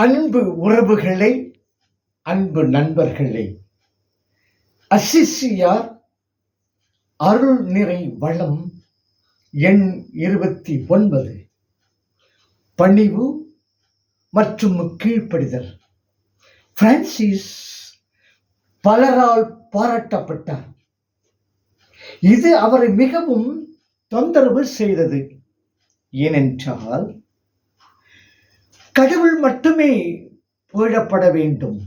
அன்பு உறவுகளை அன்பு நண்பர்களே. அசிசியார் அருள் நிறை வளம் எண் இருபத்தி ஒன்பது. பணிவு மற்றும் கீழ்ப்படிதல். பிரான்சிஸ் பலரால் பாராட்டப்பட்டார். இது அவரை மிகவும் தொந்தரவு செய்தது. ஏனென்றால் கடவுள் மட்டுமே புகழப்பட வேண்டும்.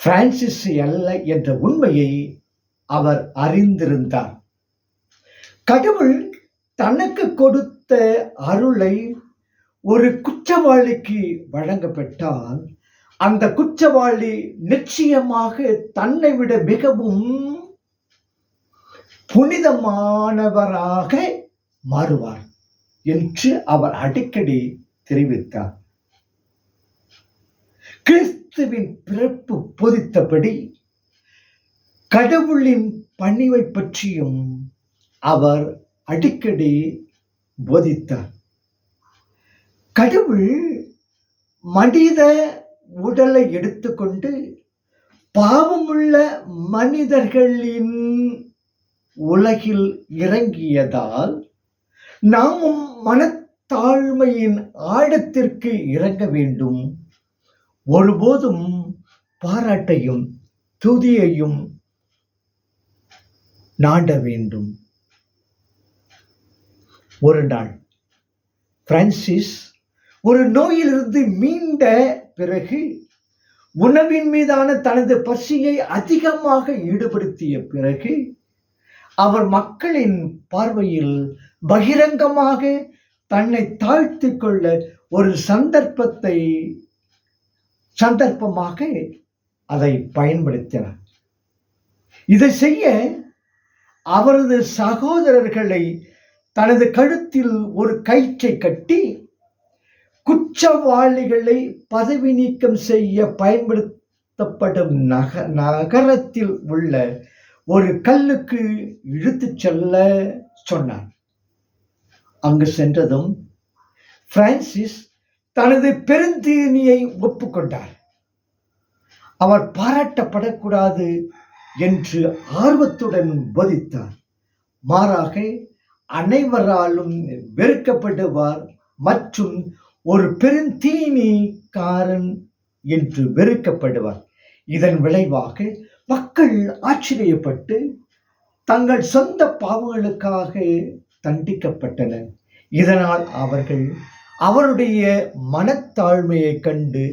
பிரான்சிஸ் அல்ல என்ற உண்மையை அவர் அறிந்திருந்தார். கடவுள் தனக்கு கொடுத்த அருளை ஒரு குற்றவாளிக்கு வழங்கப்பட்டால் அந்த குற்றவாளி நிச்சயமாக தன்னை விட மிகவும் புனிதமானவராக மாறுவார் என்று அவர் அடிக்கடி தெரிவித்தார். கிறிஸ்துவின் பிறப்பு பொதித்தபடி கடவுளின் பணிவை பற்றியும் அவர் அடிக்கடி போதித்தார். கடவுள் மனித உடலை எடுத்துக்கொண்டு பாவமுள்ள மனிதர்களின் உலகில் இறங்கியதால் நாமும் தாழ்மையின் ஆழத்திற்கு இறங்க வேண்டும். ஒருபோதும் பாராட்டையும் துதியையும் நாட வேண்டும். ஒரு நாள் பிரான்சிஸ் ஒரு நோயிலிருந்து மீண்ட பிறகு உணவின் மீதான தனது பசியை அதிகமாக ஈடுபடுத்திய பிறகு அவர் மக்களின் பார்வையில் பகிரங்கமாக தன்னை தாழ்த்தி கொள்ள ஒரு சந்தர்ப்பத்தை சந்தர்ப்பமாக அதை பயன்படுத்தினார். இதை செய்ய அவரது சகோதரர்களை தனது கழுத்தில் ஒரு கயிற்றை கட்டி குற்றவாளிகளை பதவி நீக்கம் செய்ய பயன்படுத்தப்படும் நக நகரத்தில் உள்ள ஒரு கல்லுக்கு இழுத்துச் செல்ல சொன்னார். அங்கு சென்றதும் பிரான்சிஸ் தனது பெருந்தீனியை ஒப்புக்கொண்டார். அவர் பாராட்டப்படக்கூடாது என்று ஆர்வத்துடன் போதித்தார். மாறாக அனைவராலும் வெறுக்கப்படுவார் மற்றும் ஒரு பெருந்தீனிக்காரன் என்று வெறுக்கப்படுவார். இதன் விளைவாக மக்கள் ஆச்சரியப்பட்டு தங்கள் சொந்த பாவங்களுக்காக தண்டிக்கப்பட்டனர் இதனால் அவர்கள் அவருடைய மனத்தாழ்மையை கண்டு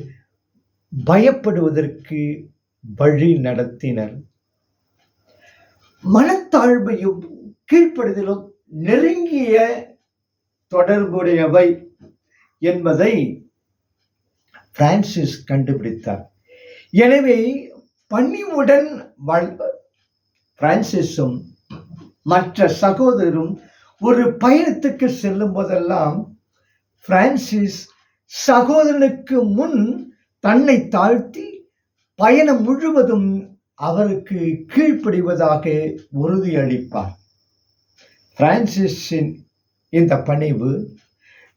பயப்படுவதற்கு வழி நடத்தினர். மனத்தாழ்மையும் கீழ்ப்படுதலும் நெருங்கிய தொடர்புடையவை என்பதை பிரான்சிஸ் கண்டுபிடித்தார். எனவே பணிவுடன் வாழ் பிரான்சிஸும் மற்ற சகோதரரும் ஒரு பயணத்துக்கு செல்லும் போதெல்லாம் பிரான்சிஸ் சகோதரனுக்கு முன் தன்னை தாழ்த்தி பயணம் முழுவதும் அவருக்கு கீழ்ப்படிவதாக உறுதியளிப்பார் பிரான்சிஸின் இந்த பணிவு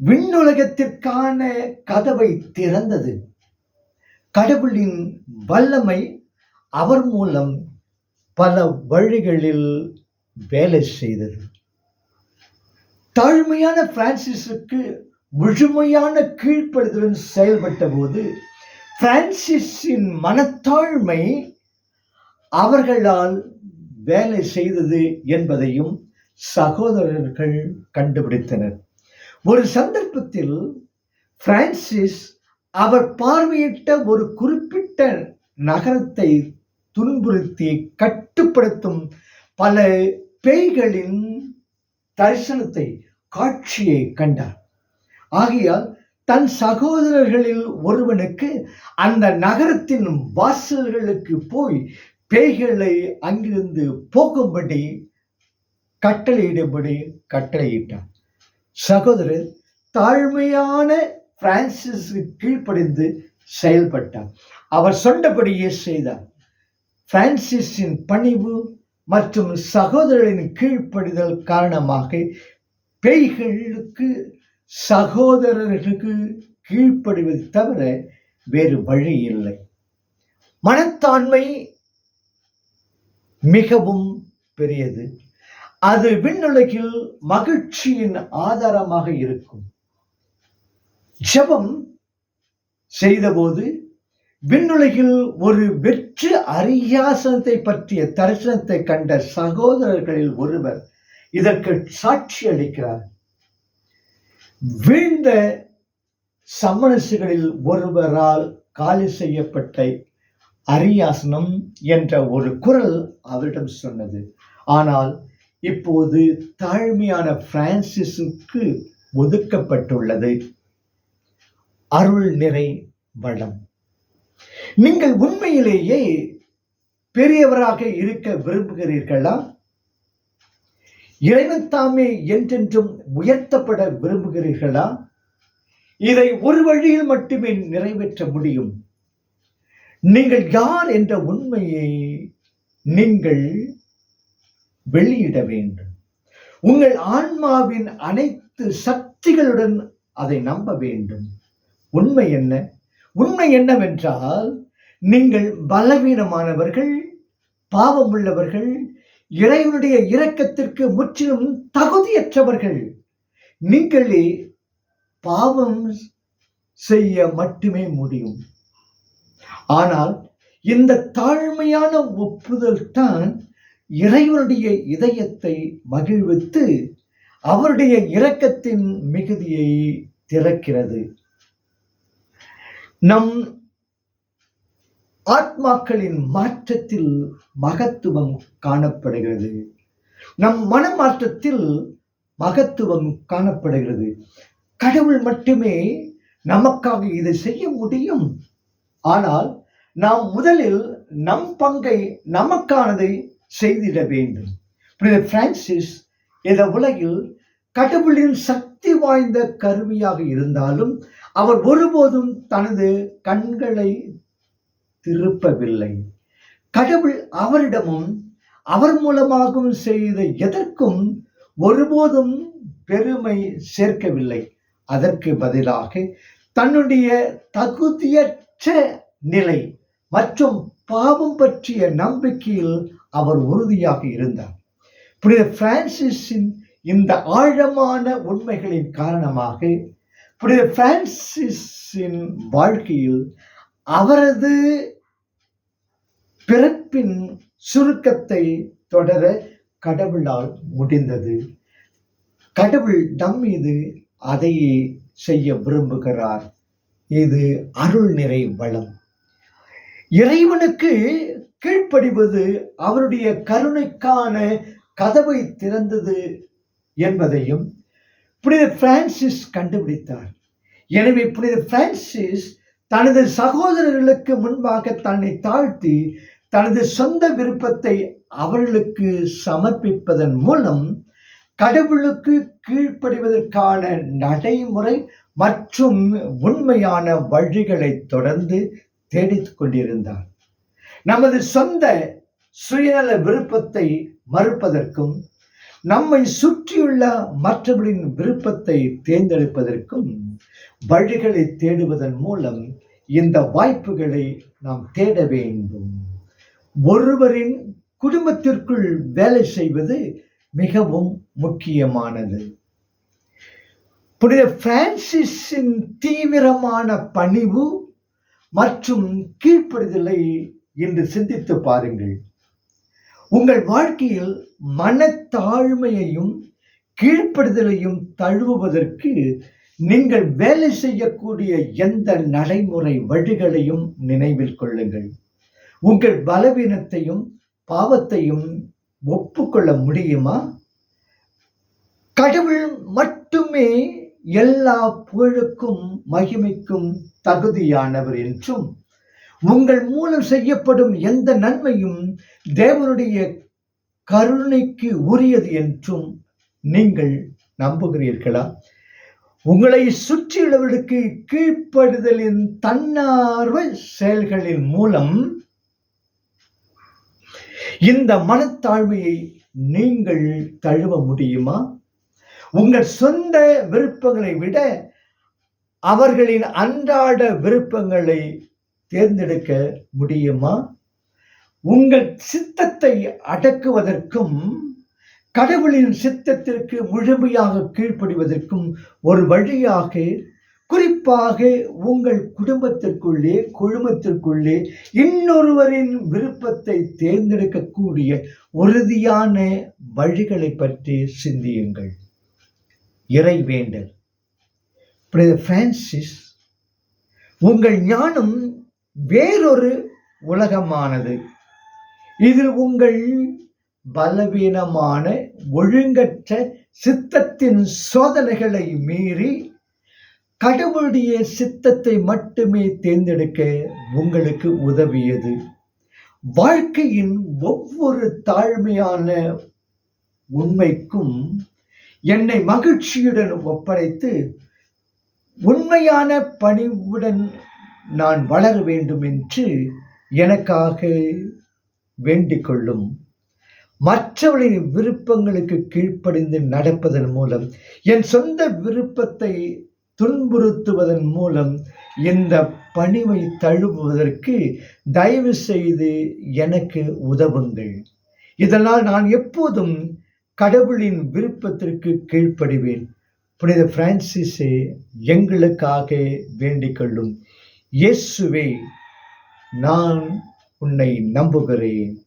விண்ணுலகத்திற்கான கதவை திறந்தது. கடவுளின் வல்லமை அவர் மூலம் பல வழிகளில் வேலை செய்தது. தாழ்மையான பிரான்சிஸுக்கு முழுமையான கீழ்ப்படுதலுடன் செயல்பட்ட போது பிரான்சிஸின் மனத்தாழ்மை அவர்களால் வேலை செய்தது என்பதையும் சகோதரர்கள் கண்டுபிடித்தனர். ஒரு சந்தர்ப்பத்தில் பிரான்சிஸ் அவர் பார்வையிட்ட ஒரு குறிப்பிட்ட நகரத்தை துன்புறுத்தி கட்டுப்படுத்தும் பல பேய்களின் தரிசனத்தை காட்சியை கண்டார். ஆகையால் தன் சகோதரர்களில் ஒருவனுக்கு அந்த நகரத்தின் வாசல்களுக்கு போய் பேய்களை அங்கிருந்து போக்கும்படி கட்டளையிடும்படி கட்டளையிட்டார் சகோதரர் தாழ்மையான பிரான்சிஸ் கீழ்ப்படிந்து செயல்பட்டார். அவர் சொன்னபடியே செய்தார். பிரான்சிஸின் பணிவு மற்றும் சகோதரர்களின் கீழ்ப்படிதல் காரணமாக பேய்களுக்கு சகோதரர்களுக்கு கீழ்ப்படுவது தவிர வேறு வழி இல்லை. மனத்தாண்மை மிகவும் பெரியது. அது விண்ணுலகில் மகிழ்ச்சியின் ஆதாரமாக இருக்கும். ஜபம் செய்தபோது விண்ணுலகில் ஒரு வெற்று அரியாசனத்தை பற்றிய தரிசனத்தை கண்ட சகோதரர்களில் ஒருவர் இதற்கு சாட்சி அளிக்கிறார். வீழ்ந்த சமணசுகளில் ஒருவரால் காலி செய்யப்பட்ட அரியாசனம் என்ற ஒரு குரல் அவரிடம் சொன்னது. ஆனால் இப்போது தாழ்மையான பிரான்சிஸுக்கு ஒதுக்கப்பட்டுள்ளது. அருள் நிறை வளம். நீங்கள் உண்மையிலேயே பெரியவராக இருக்க விரும்புகிறீர்களா? இறைவன் தாமே என்றென்றும் உயர்த்தப்பட விரும்புகிறீர்களா? இதை ஒரு வழியில் மட்டுமே நிறைவேற்ற முடியும். நீங்கள் யார் என்ற உண்மையை நீங்கள் வெளியிட வேண்டும். உங்கள் ஆன்மாவின் அனைத்து சக்திகளுடன் அதை நம்ப வேண்டும். உண்மை என்ன? உண்மை என்னவென்றால் நீங்கள் பலவீனமானவர்கள் பாவமுள்ளவர்கள் இறைவனுடைய இரக்கத்திற்கு முற்றிலும் தகுதியற்றவர்கள். நீங்களே பாவம் செய்ய மட்டுமே முடியும். ஆனால் இந்த தாழ்மையான ஒப்புதல் தான் இறைவனுடைய இதயத்தை மகிழ்வித்து அவருடைய இரக்கத்தின் மிகுதியை திறக்கிறது. நம் ஆத்மாக்களின் மாற்றத்தில் மகத்துவம் காணப்படுகிறது. நம் மனமாற்றத்தில் மகத்துவம் காணப்படுகிறது. கடவுள் மட்டுமே நமக்காக இதை செய்ய முடியும். ஆனால் நாம் முதலில் நம் பங்கை நமக்கானதை செய்திட வேண்டும். புனித பிரான்சிஸ் இந்த உலகில் கடவுளின் சக்தி வாய்ந்த கருவியாக இருந்தாலும் அவர் ஒருபோதும் தனது கண்களை திருப்பவில்லை. கடவுள் அவரிடமும் அவர் மூலமாகவும் செய்த எதற்கும் ஒருபோதும் பெருமை சேர்க்கவில்லை. அதற்கு பதிலாக தன்னுடைய தகுதியற்ற நிலை மற்றும் பாவம் பற்றிய நம்பிக்கையில் அவர் உறுதியாக இருந்தார். புனித பிரான்சிஸின் இந்த ஆழமான உண்மைகளின் காரணமாக புனித பிரான்சிஸின் வாழ்க்கையில் அவரது பிறப்பின் சுருக்கத்தை தொடர கடவுளால் முடிந்தது. கடவுள் நம் மீது அதையே செய்ய விரும்புகிறார். இது அருள் நிறை வளம். இறைவனுக்கு கீழ்ப்படிவது அவருடைய கருணைக்கான கதவை திறந்தது என்பதையும் புனித பிரான்சிஸ் கண்டுபிடித்தார். எனவே புனித பிரான்சிஸ் தனது சகோதரர்களுக்கு முன்பாக தன்னை தாழ்த்தி தனது சொந்த விருப்பத்தை அவர்களுக்கு சமர்ப்பிப்பதன் மூலம் கடவுளுக்கு கீழ்ப்படிவதற்கான நடைமுறை மற்றும் உண்மையான வழிகளை தொடர்ந்து தேடிக் கொண்டிருந்தார். நமது சொந்த சுயநல விருப்பத்தை மறுப்பதற்கும் நம்மை சுற்றியுள்ள மற்றவர்களின் விருப்பத்தை தேர்ந்தெடுப்பதற்கும் வழிகளை தேடுவதன் மூலம் இந்த வாய்ப்புகளை நாம் தேட வேண்டும். ஒருவரின் குடும்பத்திற்குள் வேலை செய்வது மிகவும் முக்கியமானது. புனித பிரான்சிஸின் தீவிரமான பணிவு மற்றும் கீழ்ப்படுதலை இன்று சிந்தித்து பாருங்கள். உங்கள் வாழ்க்கையில் மனத்தாழ்மையையும் கீழ்ப்படுதலையும் தழுவுவதற்கு நீங்கள் வேலை செய்யக்கூடிய எந்த நடைமுறை வழிகளையும் நினைவில் கொள்ளுங்கள். உங்கள் பலவீனத்தையும் பாவத்தையும் ஒப்புக்கொள்ள முடியுமா? கடவுள் மட்டுமே எல்லா புகழுக்கும் மகிமைக்கும் தகுதியானவர் என்றும் உங்கள் மூலம் செய்யப்படும் எந்த நன்மையும் தேவனுடைய கருணைக்கு உரியது என்றும் நீங்கள் நம்புகிறீர்களா? உங்களை சுற்றியுள்ளவர்களுக்கு கீழ்ப்படுதலின் தன்னார்வ செயல்களின் மூலம் இந்த மனத்தாழ்மையை நீங்கள் தழுவ முடியுமா? உங்கள் சொந்த விருப்பங்களை விட அவர்களின் அன்றாட விருப்பங்களை தேர்ந்தெடுக்க முடியுமா? உங்கள் சித்தத்தை அடக்குவதற்கும் கடவுளின் சித்தத்திற்கு முழுமையாக கீழ்ப்படிவதற்கும் ஒரு வழியாக குறிப்பாக உங்கள் குடும்பத்திற்குள்ளே குழுமத்திற்குள்ளே இன்னொருவரின் விருப்பத்தை தேர்ந்தெடுக்கக்கூடிய உறுதியான வழிகளை பற்றி சிந்தியுங்கள். இறைவேண்டல் பிரதர் பிரான்சிஸ் உங்கள் ஞானம் வேறொரு உலகமானது. இதில் உங்கள் பலவீனமான ஒழுங்கற்ற சித்தத்தின் சோதனைகளை மீறி கடவுளுடைய சித்தத்தை மட்டுமே தேர்ந்தெடுக்க உங்களுக்கு உதவியது. வாழ்க்கையின் ஒவ்வொரு தாழ்மையான உண்மைக்கும் என்னை மகிழ்ச்சியுடன் ஒப்படைத்து உண்மையான பணிவுடன் நான் வளர வேண்டும் என்று எனக்காக வேண்டிக் கொள்ளும் மற்றவர்களின் விருப்பங்களுக்கு கீழ்ப்படிந்து நடப்பதன் மூலம் என் சொந்த விருப்பத்தை துன்புறுத்துவதன் மூலம் இந்த பணிவை தழுவுவதற்கு தயவு செய்து எனக்கு உதவுங்கள். இதனால் நான் எப்போதும் கடவுளின் விருப்பத்திற்கு கீழ்ப்படிவேன். புனித பிரான்சிஸே எங்களுக்காக வேண்டிக் கொள்ளும் இயேசுவே நான் உன்னை நம்புகிறேன்.